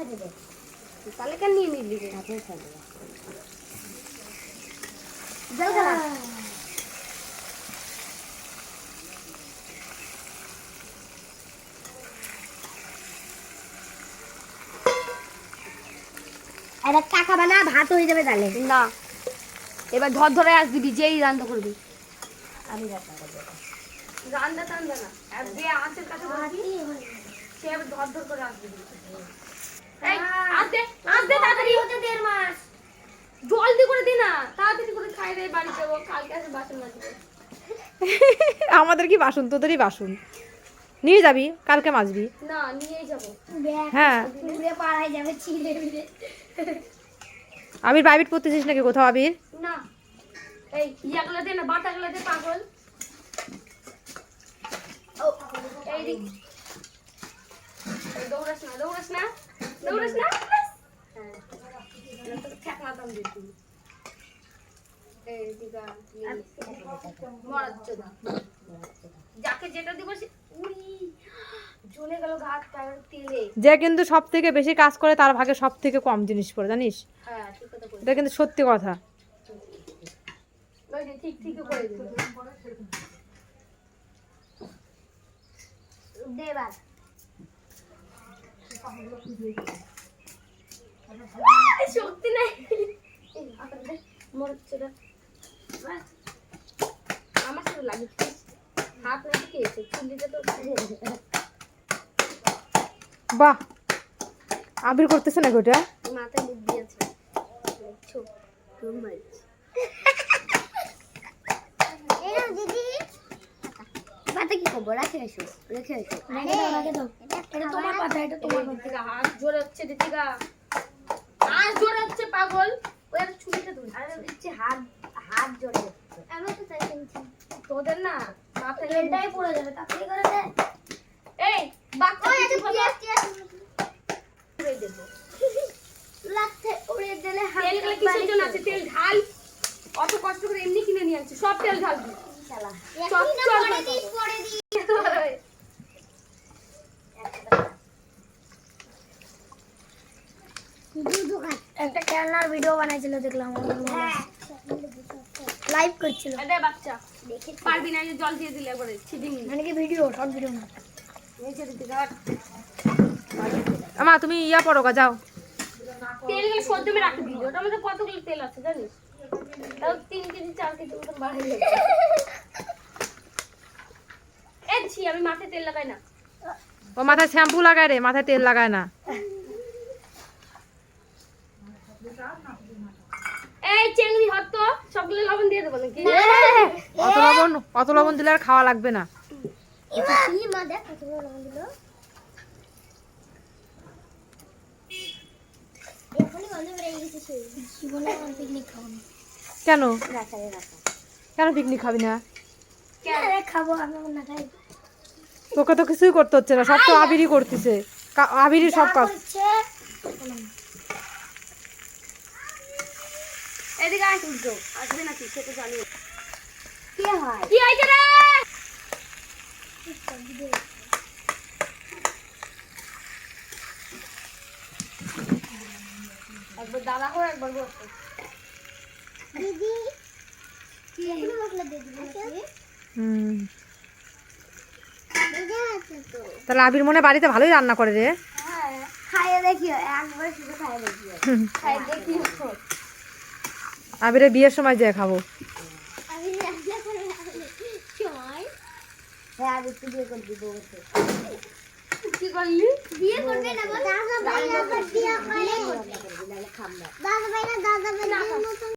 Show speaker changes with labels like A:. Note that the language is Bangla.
A: হয়ে যাবে।
B: তাহলে কেন নিয়ে নিলি
A: হাতে ফেলে
B: জল খেলা।
A: এবার টাকা বানা ভাত হয়ে যাবে তাহলে
B: না। এবার ধর ধরে আস দিবি যেই রান্না করবি।
A: আমি রান্না করব
B: রান্না টান্না না। আর যে আঁচের কাছে সে এবার ধর ধর করে আস দিবি জলদি করে দি না তাড়াতাড়ি করে খাই রে বাড়ি যাব কালকে আসে বাসন মাজবো
C: আমাদের কি বাসন? তোদেরই বাসন। নিয়ে যাবি কালকে মাজবি।
B: না নিয়েই যাব।
C: হ্যাঁ।
A: পুরে পাড়ায় যাবে ছিঁড়ে মিলে
C: আবির প্রাইভেট পড়তেছিস নাকি কোথাও আবির?
B: না। এই ইয়াগুলো দে না বাটাগুলো দে পাগল। ও। এই দিক দৌড়াস না দৌড়াস না। দৌড়াস না হ্যাঁ যাকে যেটা দিব সে উড়ি। জ্বলে গেল ঘাট তেলে।
C: যে কিন্তু সব থেকে বেশি কাজ করে তার ভাগে সব থেকে কম জিনিস পড়ে জানিস?
B: হ্যাঁ ঠিক কথা বলছিস।
C: এটা কিন্তু সত্যি কথা।
B: ওই যে ঠিক ঠিক করে
A: দেবার।
B: শক্তি নাই। আমার হাত নাকি খেয়েছে তো
C: বাহ। আবির করতেছে না গোটা
B: মাথায় মুখ দিয়েছে।
A: দিদি। রাখে এসো রেখে এসো। রেখে দাও রেখে দাও। এটা তোমার পাতা এটা তোমার
B: হাত জোরে হচ্ছে দিদিকা হাত জোরে হচ্ছে পাগল। ওই আর ছুরিটা ধরে।
A: আরে দিচ্ছি হাত হাত জড়ে আমি তো তাই কিনছি।
B: তোদের না মাথায়
A: এটাই পড়ে যাবে তাড়াতাড়ি করে দে।
B: এই বাচ্চা কিছু দেবো।
A: লাগতে উড়ে দিলে হাত
B: তেলগুলো কিসের জন্য আছে? তেল ঢাল। অত কষ্ট করে এমনি কিনে নিয়ে আনছি। সব তেল
A: শালা।
B: চপ
A: একদিন
B: চপ
A: পরে খেলনার ভিডিও বানাইছিল দেখলাম। লাইভ করছিল।
B: দে বাচ্চা। পারবি না যে জল দিয়ে দিলে একবারে ছিদিং
A: মানে কি ভিডিও শর্ট ভিডিও না?
B: নিচে দিতে ঘাট
C: আমা তুমি ইয়া পড়ো গা যাও।
B: তেলগুলো সদ্য মে রাখবি ওটার মধ্যে কতগুলো তেল আছে জানিস? তাও তিন কেজি চার কেজি মতন বাড়াই যাবে এ ছি আমি মাথায় তেল লাগাই না।
C: ও মাথায় শ্যাম্পু লাগায় রে মাথায় তেল লাগায় না।
B: এই চেংড়ি হত তো সবগুলো লবণ দিয়ে দেবো নাকি?
C: অত লবণ অত লবণ দিলে আর খাওয়া লাগবে না।
A: মা দেখ কত লবণ দিল।
C: কেন? কেন পিকনিক খাবি না? তোকে তো কিছুই করতে হচ্ছে না সব তো আবিরই করতেছে। কা- আবিরই সব কাজ
A: হচ্ছে
B: এদিকে আয়। সূর্য আসবে নাকি সে তো জানি।
A: কি হয়?
B: কি হয়েছে রে? একবার দাদা একবার বসো।
A: দিদি। কি এখনও মশলা দিয়ে দিবি নাকি
C: হুম।
A: দিদি আছে তো।
C: তাহলে আবির মনে বাড়িতে ভালোই রান্না করে রে।
A: হ্যাঁ খাইয়ে দেখিও একবার শুধু খাইয়ে দেখিও।
C: হুম।
B: খাই দেখি
C: আবিরের বিয়ের সময় যেয়ে খাব।
A: হ্যাঁ আবার দাদা ভাই না দাদা ভাই